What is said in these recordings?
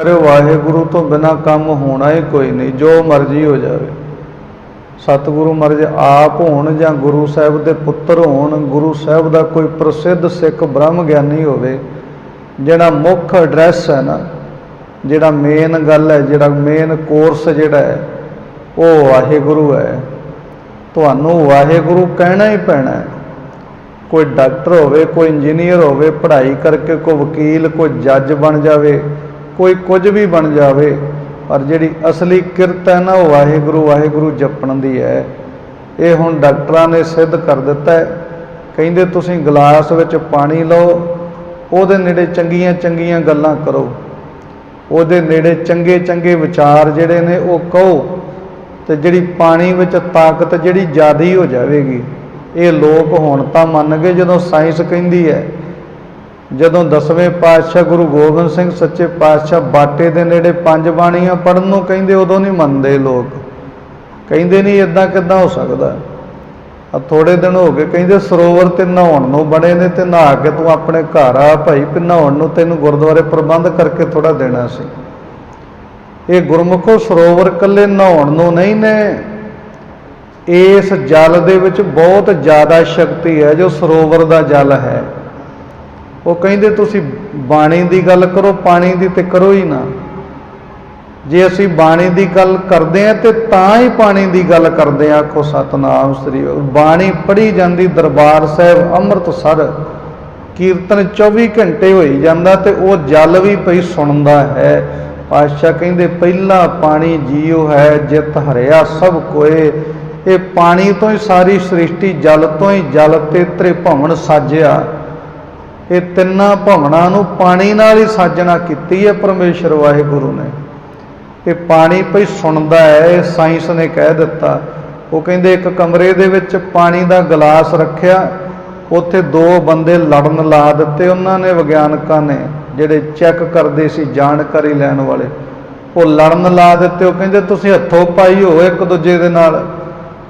ਅਰੇ ਵਾਹਿਗੁਰੂ ਤੋਂ ਬਿਨਾ ਕੰਮ ਹੋਣਾ ਹੀ ਕੋਈ ਨਹੀਂ, ਜੋ ਮਰਜ਼ੀ ਹੋ ਜਾਵੇ। ਸਤਿਗੁਰੂ ਮਰਜ਼ ਆਪ ਹੋਣ ਜਾਂ ਗੁਰੂ ਸਾਹਿਬ ਦੇ ਪੁੱਤਰ ਹੋਣ, ਗੁਰੂ ਸਾਹਿਬ ਦਾ ਕੋਈ ਪ੍ਰਸਿੱਧ ਸਿੱਖ ਬ੍ਰਹਮ ਗਿਆਨੀ ਹੋਵੇ, ਜਿਹੜਾ ਮੁੱਖ ਐਡਰੈਸ ਹੈ ਨਾ, ਜਿਹੜਾ ਮੇਨ ਗੱਲ ਹੈ, ਜਿਹੜਾ ਮੇਨ ਕੋਰਸ ਜਿਹੜਾ ਹੈ, ਉਹ ਵਾਹਿਗੁਰੂ ਹੈ। ਤੁਹਾਨੂੰ ਵਾਹਿਗੁਰੂ ਕਹਿਣਾ ਹੀ ਪੈਣਾ ਹੈ। ਕੋਈ ਡਾਕਟਰ ਹੋਵੇ, ਕੋਈ ਇੰਜੀਨੀਅਰ ਹੋਵੇ, ਪੜ੍ਹਾਈ ਕਰਕੇ ਕੋਈ ਵਕੀਲ, ਕੋਈ ਜੱਜ ਬਣ ਜਾਵੇ ਕੋਈ ਕੁਝ ਵੀ ਬਣ ਜਾਵੇ, ਪਰ ਜਿਹੜੀ ਅਸਲੀ ਕਿਰਤ ਹੈ ਨਾ, ਉਹ ਵਾਹਿਗੁਰੂ ਵਾਹਿਗੁਰੂ ਜਪਣ ਦੀ ਹੈ। ਇਹ ਹੁਣ ਡਾਕਟਰਾਂ ਨੇ ਸਿੱਧ ਕਰ ਦਿੱਤਾ ਹੈ। ਕਹਿੰਦੇ, ਤੁਸੀਂ ਗਲਾਸ ਵਿੱਚ ਪਾਣੀ ਲਓ, ਉਹਦੇ ਨੇੜੇ ਚੰਗੀਆਂ ਚੰਗੀਆਂ ਗੱਲਾਂ ਕਰੋ। ਉਹਦੇ ਨੇੜੇ ਚੰਗੇ ਚੰਗੇ ਵਿਚਾਰ ਜਿਹੜੇ ਨੇ, ਉਹ ਕਹੋ ਤੇ ਜਿਹੜੀ ਪਾਣੀ ਵਿੱਚ ਤਾਕਤ ਜਿਹੜੀ ਜ਼ਿਆਦੀ ਹੋ ਜਾਵੇਗੀ, ਇਹ ਲੋਕ ਹੁਣ ਤਾਂ ਮੰਨ ਗਏ ਜਦੋਂ ਸਾਇੰਸ ਕਹਿੰਦੀ ਹੈ ਜਦੋਂ ਦਸਵੇਂ ਪਾਤਸ਼ਾਹ ਗੁਰੂ ਗੋਬਿੰਦ ਸਿੰਘ ਸੱਚੇ ਪਾਤਸ਼ਾਹ ਬਾਟੇ ਦੇ ਨੇੜੇ ਪੰਜ ਬਾਣੀਆਂ ਪੜਨ ਨੂੰ ਕਹਿੰਦੇ, ਉਦੋਂ ਨਹੀਂ ਮੰਨਦੇ ਲੋਕ। ਕਹਿੰਦੇ ਨਹੀਂ ਇਦਾਂ ਕਿੱਦਾਂ ਹੋ ਸਕਦਾ? ਆ ਥੋੜੇ ਦਿਨ ਹੋ ਗਏ, ਕਹਿੰਦੇ ਸਰੋਵਰ ਤੇ ਨਹਾਉਣ ਨੂੰ ਬਣੇ ਨੇ ਤੇ ਨਹਾ ਕੇ ਤੂੰ ਆਪਣੇ ਘਰ ਆ ਭਾਈ, ਵੀ ਨਹਾਉਣ ਨੂੰ ਤੈਨੂੰ ਗੁਰਦੁਆਰੇ ਪ੍ਰਬੰਧ ਕਰਕੇ ਥੋੜਾ ਦੇਣਾ ਸੀ। ਇਹ ਗੁਰਮੁਖੋ ਸਰੋਵਰ ਕੱਲੇ ਨਹਾਉਣ ਨੂੰ ਨਹੀਂ ਨੇ। ਇਸ ਜਲ ਦੇ ਵਿੱਚ ਬਹੁਤ ਜ਼ਿਆਦਾ ਸ਼ਕਤੀ ਹੈ, ਜੋ ਸਰੋਵਰ ਦਾ ਜਲ ਹੈ। ਉਹ ਕਹਿੰਦੇ ਤੁਸੀਂ ਬਾਣੀ ਦੀ ਗੱਲ ਕਰੋ, ਪਾਣੀ ਦੀ ਤੇ ਕਰੋ ਹੀ ਨਾ। ਜੇ ਅਸੀਂ ਬਾਣੀ ਦੀ ਗੱਲ ਕਰਦੇ ਆ ਤੇ ਤਾਂ ਹੀ ਪਾਣੀ ਦੀ ਗੱਲ ਕਰਦੇ ਆ ਆਖੋ ਸਤਨਾਮ ਸ੍ਰੀ ਬਾਣੀ ਪੜ੍ਹੀ ਜਾਂਦੀ ਦਰਬਾਰ ਸਾਹਿਬ ਅੰਮ੍ਰਿਤਸਰ, ਕੀਰਤਨ 24 ਘੰਟੇ ਹੋਈ ਜਾਂਦਾ ਤੇ ਉਹ ਜਲ ਵੀ ਪਈ ਸੁਣਦਾ ਹੈ। ਪਾਤਸ਼ਾਹ ਕਹਿੰਦੇ, ਪਹਿਲਾ ਪਾਣੀ ਜੀਉ ਹੈ, ਜਿਤ ਹਰਿਆ ਸਭ ਕੋਏ। ਇਹ ਪਾਣੀ ਤੋਂ ਹੀ ਸਾਰੀ ਸ੍ਰਿਸ਼ਟੀ ਜਲ ਤੋਂ ਹੀ ਜਲ ਤੇ ਤ੍ਰਿਭਵਨ ਸਾਜਿਆ। ਇਹ ਤਿੰਨਾਂ ਭਵਨਾਂ ਨੂੰ ਪਾਣੀ ਨਾਲ ਹੀ ਸਾਜਣਾ ਕੀਤੀ ਹੈ ਪਰਮੇਸ਼ਰ ਵਾਹਿਗੁਰੂ ਨੇ। ਇਹ ਪਾਣੀ ਭਈ ਸੁਣਦਾ ਹੈ, ਇਹ ਸਾਇੰਸ ਨੇ ਕਹਿ ਦਿੱਤਾ। ਉਹ ਕਹਿੰਦੇ ਇੱਕ ਕਮਰੇ ਦੇ ਵਿੱਚ ਪਾਣੀ ਦਾ ਗਲਾਸ ਰੱਖਿਆ, ਉੱਥੇ ਦੋ ਬੰਦੇ ਲੜਨ ਲਾ ਦਿੱਤੇ ਉਹਨਾਂ ਨੇ ਵਿਗਿਆਨਕਾਂ ਨੇ, ਜਿਹੜੇ ਚੈੱਕ ਕਰਦੇ ਸੀ ਜਾਣਕਾਰੀ ਲੈਣ ਵਾਲੇ। ਉਹ ਲੜਨ ਲਾ ਦਿੱਤੇ, ਉਹ ਕਹਿੰਦੇ, ਤੁਸੀਂ ਹੱਥੋਂ ਪਾਈ ਹੋ ਇੱਕ ਦੂਜੇ ਦੇ ਨਾਲ।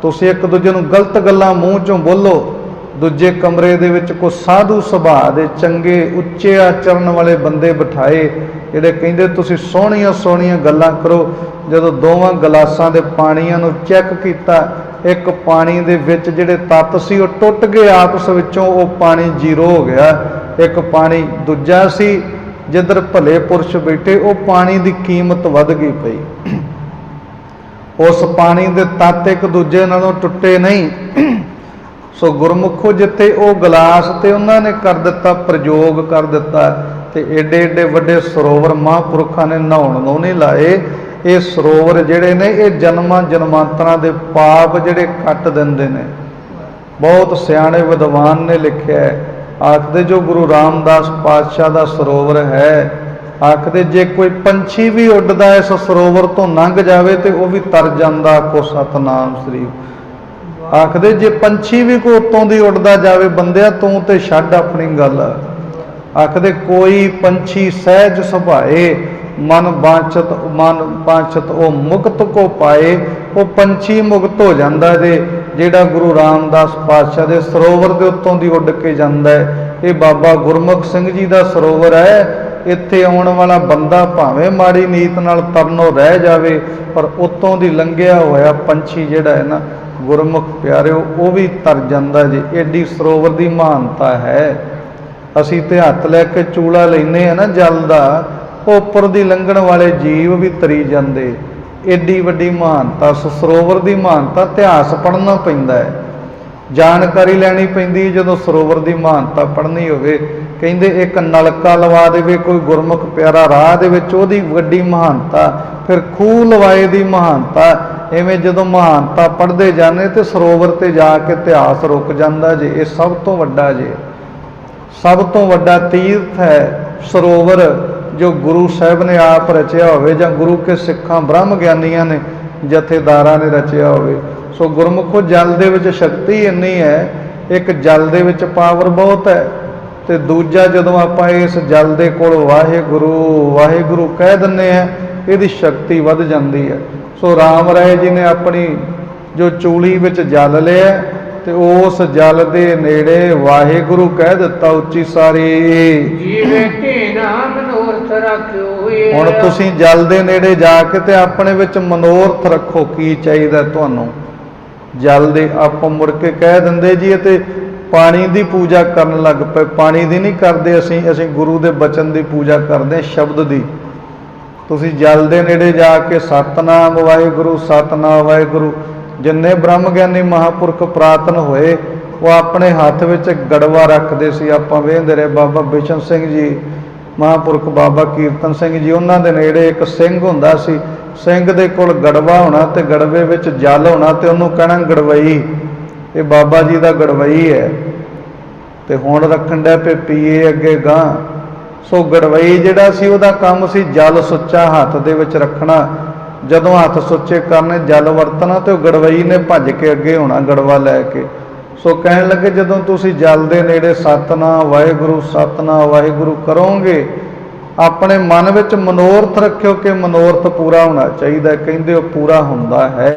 ਤੁਸੀਂ ਇੱਕ ਦੂਜੇ ਨੂੰ ਗਲਤ ਗੱਲਾਂ ਮੂੰਹ ਚੋਂ ਬੋਲੋ ਦੂਜੇ ਕਮਰੇ ਦੇ ਵਿੱਚ ਕੋ ਸਾਧੂ ਸੁਭਾਅ ਦੇ ਚੰਗੇ, ਉੱਚੇ ਆਚਰਨ ਵਾਲੇ ਬੰਦੇ ਬਿਠਾਏ, ਜਿਹੜੇ ਕਹਿੰਦੇ, ਤੁਸੀਂ ਸੋਹਣੀਆਂ ਸੋਹਣੀਆਂ ਗੱਲਾਂ ਕਰੋ। ਜਦੋਂ ਦੋਵਾਂ ਗਲਾਸਾਂ ਦੇ ਪਾਣੀਆਂ ਨੂੰ ਚੈੱਕ ਕੀਤਾ, ਇੱਕ ਪਾਣੀ ਦੇ ਵਿੱਚ ਜਿਹੜੇ ਤੱਤ ਸੀ, ਉਹ ਟੁੱਟ ਗਏ ਆਪਸ ਵਿੱਚੋਂ, ਉਹ ਪਾਣੀ ਜ਼ੀਰੋ ਹੋ ਗਿਆ। ਇੱਕ ਪਾਣੀ ਦੂਜਾ ਸੀ, ਜਿੱਧਰ ਭਲੇ ਪੁਰਸ਼ ਬੈਠੇ, ਉਹ ਪਾਣੀ ਦੀ ਕੀਮਤ ਵੱਧ ਗਈ ਪਈ। ਉਸ ਪਾਣੀ ਦੇ ਤੱਤ ਇੱਕ ਦੂਜੇ ਨਾਲੋਂ ਟੁੱਟੇ ਨਹੀਂ। ਸੋ ਗੁਰਮੁਖੋ ਜਿੱਥੇ ਉਹ ਗਲਾਸ ਤੇ ਉਹਨਾਂ ਨੇ ਕਰ ਦਿੱਤਾ, ਪ੍ਰਯੋਗ ਕਰ ਦਿੱਤਾ, ਤੇ ਏਡੇ ਏਡੇ ਵੱਡੇ ਸਰੋਵਰ ਮਹਾਂਪੁਰਖਾਂ ਨੇ ਨਹਾਉਣ ਨੂੰ ਨਹੀਂ ਲਾਏ। ਇਹ ਸਰੋਵਰ ਜਿਹੜੇ ਨੇ, ਇਹ ਜਨਮਾਂ ਜਨਮਾਂਤਰਾਂ ਦੇ ਪਾਪ ਜਿਹੜੇ ਕੱਟ ਦਿੰਦੇ ਨੇ। ਬਹੁਤ ਸਿਆਣੇ ਵਿਦਵਾਨ ਨੇ ਲਿਖਿਆ ਹੈ, ਆਖਦੇ ਜੋ ਗੁਰੂ ਰਾਮਦਾਸ ਪਾਤਸ਼ਾਹ ਦਾ ਸਰੋਵਰ ਹੈ, ਆਖਦੇ ਜੇ ਕੋਈ ਪੰਛੀ ਵੀ ਉੱਡਦਾ ਇਸ ਸਰੋਵਰ ਤੋਂ ਲੰਘ ਜਾਵੇ ਤੇ ਉਹ ਵੀ ਤਰ ਜਾਂਦਾ ਕੋ ਸਤਨਾਮ ਸ੍ਰੀ ਆਖਦੇ, ਜੇ ਪੰਛੀ ਵੀ ਕੋ ਉਤੋਂ ਦੀ ਉੱਡਦਾ ਜਾਵੇ ਬੰਦਿਆ, ਤੂੰ ਤੇ ਛੱਡ ਆਪਣੀ ਗੱਲ। ਆਖਦੇ, ਕੋਈ ਪੰਛੀ ਸਹਿਜ ਸੁਭਾਏ, ਮਨ ਬਾਂਛਤ ਮਨ ਬਾਂਛਤ ਉਹ ਮੁਕਤ ਕੋ ਪਾਏ। ਉਹ ਪੰਛੀ ਮੁਕਤ ਹੋ ਜਾਂਦਾ ਜੇ, ਜਿਹੜਾ ਗੁਰੂ ਰਾਮਦਾਸ ਪਾਤਸ਼ਾਹ ਦੇ ਸਰੋਵਰ ਦੇ ਉੱਤੋਂ ਦੀ ਉੱਡ ਕੇ ਜਾਂਦਾ ਹੈ। ਇਹ ਬਾਬਾ ਗੁਰਮੁਖ ਸਿੰਘ ਜੀ ਦਾ ਸਰੋਵਰ ਹੈ। ਇੱਥੇ ਆਉਣ ਵਾਲਾ ਬੰਦਾ ਭਾਵੇਂ ਮਾੜੀ ਨੀਤ ਨਾਲ ਤਰਨੋਂ ਰਹਿ ਜਾਵੇ, ਪਰ ਉੱਤੋਂ ਦੀ ਲੰਘਿਆ ਹੋਇਆ ਪੰਛੀ ਜਿਹੜਾ ਹੈ ਨਾ ਗੁਰਮੁਖ ਪਿਆਰਿਓ, ਉਹ ਵੀ ਤਰ ਜਾਂਦਾ ਜੀ। ਐਡੀ ਸਰੋਵਰ ਦੀ ਮਹਾਨਤਾ ਹੈ। ਅਸੀਂ ਤੇ ਹੱਥ ਲੈ ਕੇ ਚੂਲਾ ਲੈਨੇ ਆ ਨਾ ਜਲ ਦਾ, ਉਹ ਉੱਪਰ ਦੀ ਲੰਘਣ ਵਾਲੇ ਜੀਵ ਵੀ ਤਰੀ ਜਾਂਦੇ। ਐਡੀ ਵੱਡੀ ਮਹਾਨਤਾ ਸਰੋਵਰ ਦੀ ਮਹਾਨਤਾ ਇਤਿਹਾਸ ਪੜ੍ਹਨਾ ਪੈਂਦਾ ਹੈ। ਜਾਣਕਾਰੀ ਲੈਣੀ ਪੈਂਦੀ ਜਦੋਂ ਸਰੋਵਰ ਦੀ ਮਹਾਨਤਾ ਪੜ੍ਹਨੀ ਹੋਵੇ। ਕਹਿੰਦੇ, ਇੱਕ ਨਲਕਾ ਲਵਾ ਦੇਵੇ, ਕੋਈ ਗੁਰਮੁਖ ਪਿਆਰਾ ਰਾਹ ਦੇ ਵਿੱਚ, ਉਹਦੀ ਵੱਡੀ ਮਹਾਨਤਾ, ਫਿਰ ਖੂਹ ਲਵਾਏ ਦੀ ਮਹਾਨਤਾ, ਐਵੇਂ ਜਦੋਂ ਮਹਾਨਤਾ ਪੜ੍ਹਦੇ ਜਾਂਦੇ, ਤੇ ਸਰੋਵਰ ਤੇ ਜਾ ਕੇ ਇਤਿਹਾਸ ਰੁਕ ਜਾਂਦਾ ਜੇ, ਇਹ ਸਭ ਤੋਂ ਵੱਡਾ ਜੇ। ਸਭ ਤੋਂ ਵੱਡਾ ਤੀਰਥ ਹੈ ਸਰੋਵਰ, ਜੋ ਗੁਰੂ ਸਾਹਿਬ ਨੇ ਆਪ ਰਚਿਆ ਹੋਵੇ, ਜਾਂ ਗੁਰੂ ਕੇ ਸਿੱਖਾਂ ਬ੍ਰਹਮ ਗਿਆਨੀਆਂ ਨੇ ਜਥੇਦਾਰਾਂ ਨੇ ਰਚਿਆ ਹੋਵੇ। ਸੋ ਗੁਰਮੁਖੋ ਜਲ ਦੇ ਵਿੱਚ ਸ਼ਕਤੀ ਇੰਨੀ ਹੈ ਇੱਕ ਜਲ ਦੇ ਵਿੱਚ ਪਾਵਰ ਬਹੁਤ ਹੈ ਤੇ ਦੂਜਾ ਜਦੋਂ ਆਪਾਂ ਇਸ ਜਲ ਦੇ ਕੋਲ ਵਾਹਿਗੁਰੂ ਵਾਹਿਗੁਰੂ ਕਹਿ ਦਿੰਨੇ ਆ ਇਹਦੀ ਸ਼ਕਤੀ ਵੱਧ ਜਾਂਦੀ ਹੈ। ਸੋ ਰਾਮ ਰਾਏ ਜੀ ਨੇ ਆਪਣੀ ਜੋ ਚੂਲੀ ਵਿੱਚ ਜਲ ਲਿਆ ਤੇ ਉਸ ਜਲ ਦੇ ਨੇੜੇ ਵਾਹਿਗੁਰੂ ਕਹਿ ਦਿੱਤਾ ਉੱਚੀ ਸਾਰੀ। ਜੀਵੇ ਕੇ ਨਾਮ ਮਨੋਰਥ ਰਾਖਿਓ ਹੁਣ ਤੁਸੀਂ ਜਲ ਦੇ ਨੇੜੇ ਜਾ ਕੇ ਤੇ ਆਪਣੇ ਵਿੱਚ ਮਨੋਰਥ ਰੱਖੋ ਕੀ ਚਾਹੀਦਾ ਤੁਹਾਨੂੰ? ਜਲ ਦੇ ਆਪਾਂ ਮੁੜ ਕੇ ਕਹਿ ਦਿੰਦੇ ਜੀ ਅਤੇ ਪਾਣੀ ਦੀ ਪੂਜਾ ਕਰਨ ਲੱਗ ਪਏ। ਪਾਣੀ ਦੀ ਨਹੀਂ ਕਰਦੇ ਅਸੀਂ ਅਸੀਂ ਗੁਰੂ ਦੇ ਬਚਨ ਦੀ ਪੂਜਾ ਕਰਦੇ ਸ਼ਬਦ ਦੀ। ਤੁਸੀਂ ਜਲ ਦੇ ਨੇੜੇ ਜਾ ਕੇ ਸਤਨਾਮ ਵਾਹਿਗੁਰੂ ਸਤਨਾਮ ਵਾਹਿਗੁਰੂ, ਜਿੰਨੇ ਬ੍ਰਹਮ ਗਿਆਨੀ ਮਹਾਪੁਰਖ ਪ੍ਰਾਤਨ ਹੋਏ, ਉਹ ਆਪਣੇ ਹੱਥ ਵਿੱਚ ਗੜਵਾ ਰੱਖਦੇ ਸੀ। ਆਪਾਂ ਵੇਖਦੇ ਰਹੇ, ਬਾਬਾ ਬਿਸ਼ਨ ਸਿੰਘ ਜੀ ਮਹਾਪੁਰਖ ਬਾਬਾ ਕੀਰਤਨ ਸਿੰਘ ਜੀ, ਉਹਨਾਂ ਦੇ ਨੇੜੇ ਇੱਕ ਸਿੰਘ ਹੁੰਦਾ ਸੀ। ਸਿੰਘ ਦੇ ਕੋਲ ਗੜਵਾ ਹੋਣਾ ਤੇ ਗੜਵੇ ਵਿੱਚ ਜਲ ਹੋਣਾ ਤੇ ਉਹਨੂੰ ਕਹਿਣਾ ਗੜਵਈ। ਇਹ ਬਾਬਾ ਜੀ ਦਾ ਗੜਵਈ ਹੈ। ਤੇ ਹੁਣ ਰੱਖਣ ਦਾ ਪੇ ਪੀਏ ਅੱਗੇ ਗਾਂ ਸੋ ਗੜਵਈ ਜਿਹੜਾ ਸੀ, ਉਹਦਾ ਕੰਮ ਸੀ ਜਲ ਸੁੱਚਾ ਹੱਥ ਦੇ ਵਿੱਚ ਰੱਖਣਾ। ਜਦੋਂ ਹੱਥ ਸੁੱਚੇ ਕਰਨੇ, ਜਲ ਵਰਤਣਾ ਤੇ ਉਹ ਗੜਵਈ ਨੇ ਭੱਜ ਕੇ ਅੱਗੇ ਹੋਣਾ, ਗੜਵਾ ਲੈ ਕੇ। ਸੋ ਕਹਿਣ ਲੱਗੇ, ਜਦੋਂ ਤੁਸੀਂ ਜਲ ਦੇ ਨੇੜੇ ਸਤਨਾਮ, ਵਾਹਿਗੁਰੂ ਸਤਨਾਮ, ਵਾਹਿਗੁਰੂ ਕਰੋਗੇ, ਆਪਣੇ ਮਨ ਵਿੱਚ ਮਨੋਰਥ ਰੱਖਿਓ ਕਿ ਮਨੋਰਥ ਪੂਰਾ ਹੋਣਾ ਚਾਹੀਦਾ ਕਹਿੰਦੇ ਉਹ ਪੂਰਾ ਹੁੰਦਾ ਹੈ।